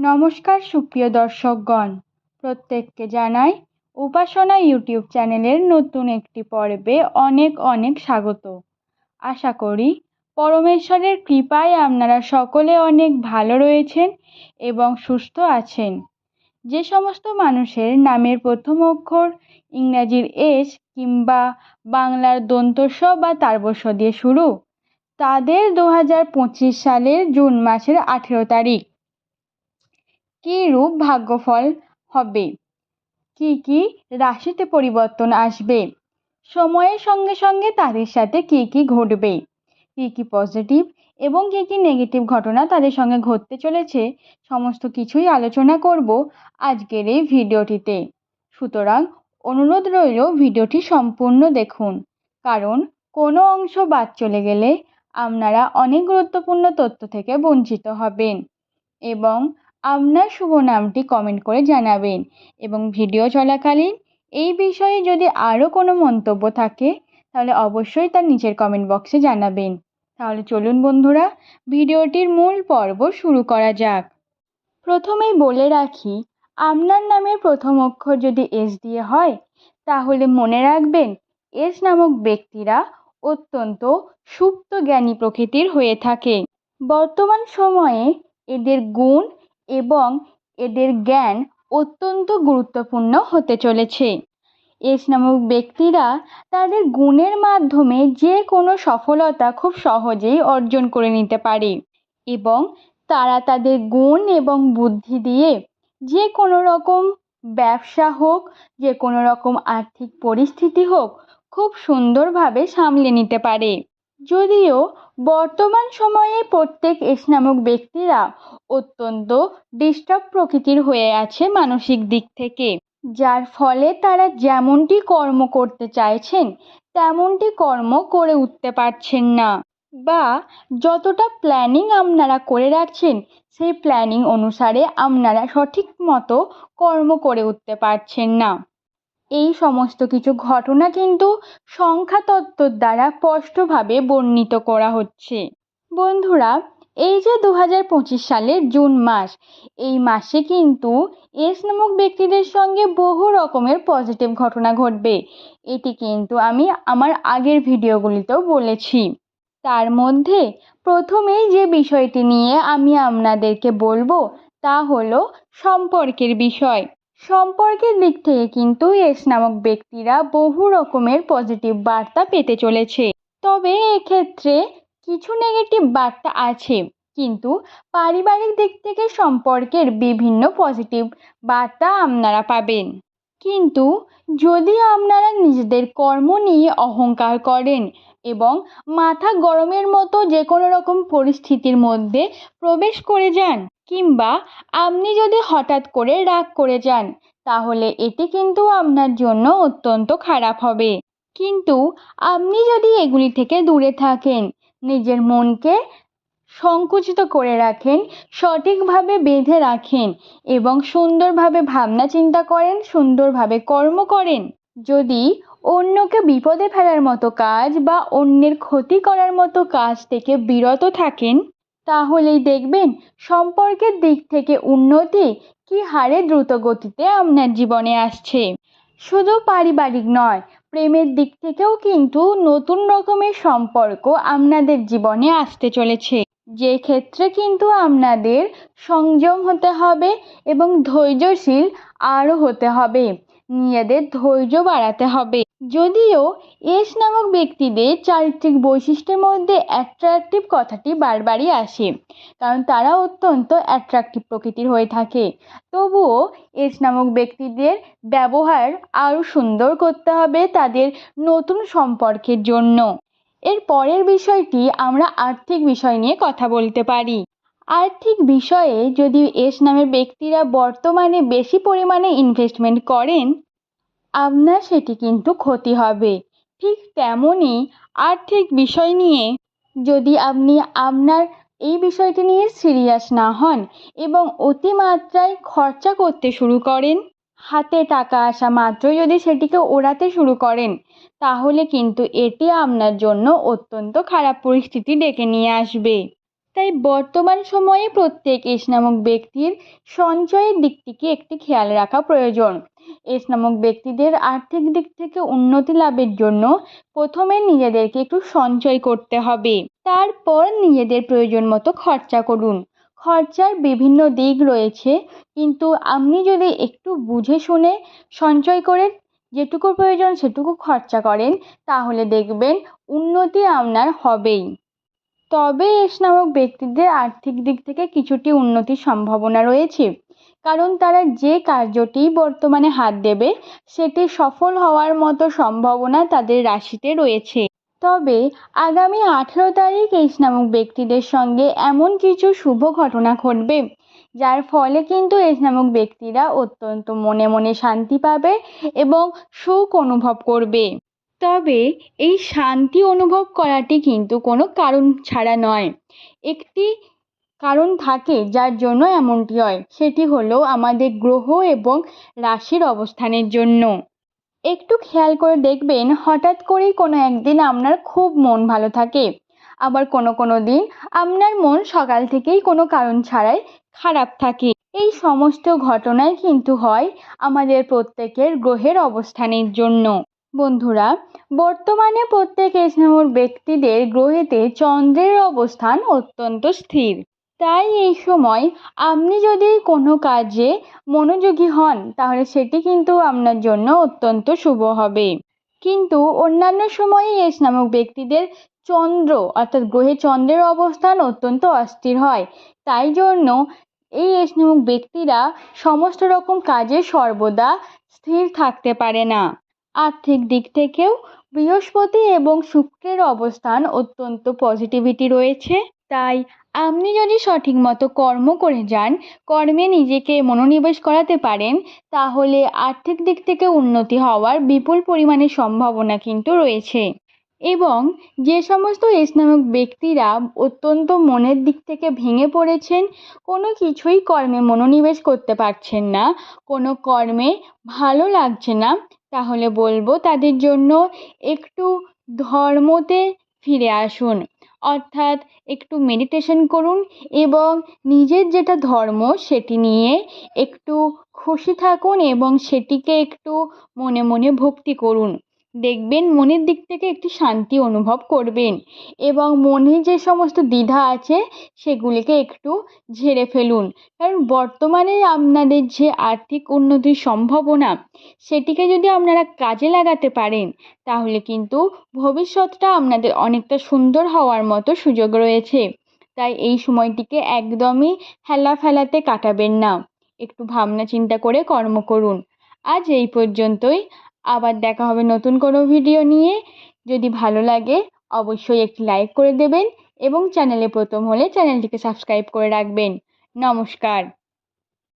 নমস্কার সুপ্রিয় দর্শকগণ। প্রত্যেককে জানাই উপাসনা ইউটিউব চ্যানেলের নতুন একটি পর্বে অনেক অনেক স্বাগত। আশা করি পরমেশ্বরের কৃপায় আপনারা সকলে অনেক ভালো রয়েছেন এবং সুস্থ আছেন। যে সমস্ত মানুষের নামের প্রথম অক্ষর ইংরাজির এস কিংবা বাংলার দন্তস্ব বা তারবস্য দিয়ে শুরু, তাদের দু হাজার পঁচিশ সালের জুন মাসের আঠেরো তারিখ। কী রূপ ভাগ্যফল হবে? কি কি রাশিতে পরিবর্তন আসবে? সময়ের সঙ্গে সঙ্গে তাদের সাথে কি কি ঘটবে? কি কি পজিটিভ এবং কি কি নেগেটিভ ঘটনা তাদের সঙ্গে ঘটতে চলেছে? সমস্ত কিছুই আলোচনা করব আজকের এই ভিডিওটিতে। সুতরাং অনুরোধ রইল ভিডিওটি সম্পূর্ণ দেখুন। কারণ কোনো অংশ বাদ চলে গেলে আপনারা অনেক গুরুত্বপূর্ণ তথ্য থেকে বঞ্চিত হবেন এবং আপনার শুভ নামটি কমেন্ট করে জানাবেন এবং ভিডিও চলাকালীন এই বিষয়ে যদি আরও কোনো মন্তব্য থাকে, তাহলে অবশ্যই তার নিচের কমেন্ট বক্সে জানাবেন। তাহলে চলুন বন্ধুরা, ভিডিওটির মূল পর্ব শুরু করা যাক। প্রথমেই বলে রাখি, আপনার নামের প্রথম অক্ষর যদি এস দিয়ে হয়, তাহলে মনে রাখবেন এস নামক ব্যক্তিরা অত্যন্ত সুপ্ত জ্ঞানী প্রকৃতির হয়ে থাকে। বর্তমান সময়ে এদের গুণ এবং এদের জ্ঞান অত্যন্ত গুরুত্বপূর্ণ হতে চলেছে। এস নামক ব্যক্তিরা তাদের গুণের মাধ্যমে যে কোনো সফলতা খুব সহজেই অর্জন করে নিতে পারে এবং তারা তাদের গুণ এবং বুদ্ধি দিয়ে যে কোনো রকম ব্যবসা হোক, যে কোনো রকম আর্থিক পরিস্থিতি হোক খুব সুন্দরভাবে সামলে নিতে পারে। যদিও বর্তমান সময়ে প্রত্যেক এস নামক ব্যক্তিরা অত্যন্ত ডিস্টার্ব প্রকৃতির হয়ে আছে মানসিক দিক থেকে। যার ফলে তারা যেমনটি কর্ম করতে চাইছেন, তেমনটি কর্ম করে উঠতে পারছেন না বা যতটা প্ল্যানিং আপনারা করে রাখছেন, সেই প্ল্যানিং অনুসারে আপনারা সঠিক মতো কর্ম করে উঠতে পারছেন না। এই সমস্ত কিছু ঘটনা কিন্তু সংখ্যাতত্ত্বর দ্বারা স্পষ্টভাবে বর্ণিত করা হচ্ছে। বন্ধুরা, এই যে দু হাজার পঁচিশ সালের জুন মাস, এই মাসে কিন্তু এস নামক ব্যক্তিদের সঙ্গে বহু রকমের পজিটিভ ঘটনা ঘটবে। এটি কিন্তু আমি আমার আগের ভিডিওগুলিতেও বলেছি। তার মধ্যে প্রথমেই যে বিষয়টি নিয়ে আমি আপনাদেরকে বলব তা হলো সম্পর্কের বিষয়। সম্পর্কের দিক থেকে কিন্তু এস নামক ব্যক্তিরা বহু রকমের পজিটিভ বার্তা পেতে চলেছে। তবে এক্ষেত্রে কিছু নেগেটিভ বার্তা আছে, কিন্তু পারিবারিক দিক থেকে সম্পর্কের বিভিন্ন পজিটিভ বার্তা আপনারা পাবেন। কিন্তু যদি আপনারা নিজেদের কর্ম নিয়ে অহংকার করেন এবং মাথা গরমের মতো যে কোনো রকম পরিস্থিতির মধ্যে প্রবেশ করে যান কিংবা আপনি যদি হঠাৎ করে রাগ করে যান, তাহলে এটি কিন্তু আপনার জন্য অত্যন্ত খারাপ হবে। কিন্তু আপনি যদি এগুলি থেকে দূরে থাকেন, নিজের মনকে সংকুচিত করে রাখেন, সঠিকভাবে বেঁধে রাখেন এবং সুন্দরভাবে ভাবনা চিন্তা করেন, সুন্দরভাবে কর্ম করেন, যদি অন্যকে বিপদে ফেলার মতো কাজ বা অন্যের ক্ষতি করার মতো কাজ থেকে বিরত থাকেন তাহলেই দেখবেন সম্পর্কের দিক থেকে উন্নতি কি হারে দ্রুত গতিতে আপনার জীবনে আসছে। শুধু পারিবারিক নয়, প্রেমের দিক থেকেও কিন্তু নতুন রকমের সম্পর্ক আপনাদের জীবনে আসতে চলেছে। যে ক্ষেত্রে কিন্তু আপনাদের সংযম হতে হবে এবং ধৈর্যশীল আরও হতে হবে। নিজেদের ধৈর্য বাড়াতে হবে। যদিও এস নামক ব্যক্তিদের চারিত্রিক বৈশিষ্ট্যের মধ্যে অ্যাট্রাকটিভ কথাটি বারবারই আসে, কারণ তারা অত্যন্ত অ্যাট্রাকটিভ প্রকৃতির হয়ে থাকে। তবুও এস নামক ব্যক্তিদের ব্যবহার আরও সুন্দর করতে হবে তাদের নতুন সম্পর্কের জন্য। এর পরের বিষয়টি আমরা আর্থিক বিষয় নিয়ে কথা বলতে পারি। আর্থিক বিষয়ে যদি এস নামের ব্যক্তিরা বর্তমানে বেশি পরিমাণে ইনভেস্টমেন্ট করেন, আপনার সেটি কিন্তু ক্ষতি হবে। ঠিক তেমনই আর্থিক বিষয় নিয়ে যদি আপনি আপনার এই বিষয়টি নিয়ে সিরিয়াস না হন এবং অতিমাত্রায় খরচা করতে শুরু করেন, হাতে টাকা আসা মাত্রই যদি সেটিকে ওড়াতে শুরু করেন, তাহলে কিন্তু এটি আপনার জন্য অত্যন্ত খারাপ পরিস্থিতি ডেকে নিয়ে আসবে। তাই বর্তমান সময়ে প্রত্যেক এস নামক ব্যক্তির সঞ্চয়ের দিকটিকে একটি খেয়াল রাখা প্রয়োজন। এস নামক ব্যক্তিদের আর্থিক দিক থেকে উন্নতি লাভের জন্য প্রথমে নিজেদেরকে একটু সঞ্চয় করতে হবে। তারপর নিজেদের প্রয়োজন মতো খরচা করুন। খরচার বিভিন্ন দিক রয়েছে, কিন্তু আপনি যদি একটু বুঝে শুনে সঞ্চয় করে যেটুকু প্রয়োজন সেটুকু খরচা করেন, তাহলে দেখবেন উন্নতি আপনার হবেই। তবে এস নামক ব্যক্তিদের আর্থিক দিক থেকে কিছুটি উন্নতির সম্ভাবনা রয়েছে। কারণ তারা যে কার্যটি বর্তমানে হাত দেবে, সেটি সফল হওয়ার মতো সম্ভাবনা তাদের রাশিতে রয়েছে। তবে আগামী আঠেরো তারিখ এস নামক ব্যক্তিদের সঙ্গে এমন কিছু শুভ ঘটনা ঘটবে, যার ফলে কিন্তু এস নামক ব্যক্তিরা অত্যন্ত মনে মনে শান্তি পাবে এবং সুখ অনুভব করবে। তবে এই শান্তি অনুভব করাটি কিন্তু কোনো কারণ ছাড়া নয়। একটি কারণ থাকে যার জন্য এমনটি হয়, সেটি হলো আমাদের গ্রহ এবং রাশির অবস্থানের জন্য। একটু খেয়াল করে দেখবেন, হঠাৎ করেই কোনো একদিন আপনার খুব মন ভালো থাকে। আবার কোনো কোনো দিন আপনার মন সকাল থেকেই কোনো কারণ ছাড়াই খারাপ থাকে। এই সমস্ত ঘটনাই কিন্তু হয় আমাদের প্রত্যেকের গ্রহের অবস্থানের জন্য। বন্ধুরা, বর্তমানে প্রত্যেক এসমর ব্যক্তিদের গ্রহেতে চন্দ্রের অবস্থান অত্যন্ত স্থির। তাই এই সময় আপনি যদি কোনো কাজে মনোযোগী হন, তাহলে সেটি কিন্তু আপনার জন্য অত্যন্ত শুভ হবে। কিন্তু অন্যান্য সময়ে এস নামক ব্যক্তিদের চন্দ্র, অর্থাৎ গ্রহে চন্দ্রের অবস্থান অত্যন্ত অস্থির হয়। তাই জন্য এই এস নামক ব্যক্তিরা সমস্ত রকম কাজে সর্বদা স্থির থাকতে পারে না। আর্থিক দিক থেকেও বৃহস্পতি এবং শুক্রের অবস্থান অত্যন্ত পজিটিভিটি রয়েছে। তাই আপনি যদি সঠিক মতো কর্ম করে যান, কর্মে নিজেকে মনোনিবেশ করাতে পারেন, তাহলে আর্থিক দিক থেকে উন্নতি হওয়ার বিপুল পরিমাণে সম্ভাবনা কিন্তু রয়েছে। এবং যে সমস্ত এস নামক ব্যক্তিরা অত্যন্ত মনের দিক থেকে ভেঙে পড়েছেন, কোনো কিছুই কর্মে মনোনিবেশ করতে পারছেন না, কোনো কর্মে ভালো লাগছে না তাহলে বলব তাদের জন্য একটু ধর্মতে ফিরে আসুন। অর্থাৎ একটু মেডিটেশন করুন এবং নিজের যেটা ধর্ম সেটি নিয়ে একটু খুশি থাকুন এবং সেটিকে একটু মনে মনে ভক্তি করুন। দেখবেন মনের দিক থেকে একটি শান্তি অনুভব করবেন এবং মনে যে সমস্ত দ্বিধা আছে সেগুলিকে একটু ঝেড়ে ফেলুন। কারণ বর্তমানে আপনাদের যে আর্থিক উন্নতির সম্ভাবনা, সেটিকে যদি আপনারা কাজে লাগাতে পারেন, তাহলে কিন্তু ভবিষ্যৎটা আপনাদের অনেকটা সুন্দর হওয়ার মতো সুযোগ রয়েছে। তাই এই সময়টিকে একদমই হেলা ফেলাতে কাটাবেন না। একটু ভাবনা চিন্তা করে কর্ম করুন। আজ এই পর্যন্তই। আবার দেখা হবে নতুন কোনো ভিডিও নিয়ে। যদি ভালো লাগে, অবশ্যই একটি লাইক করে দেবেন এবং চ্যানেলে প্রথম হলে চ্যানেলটিকে সাবস্ক্রাইব করে রাখবেন। নমস্কার।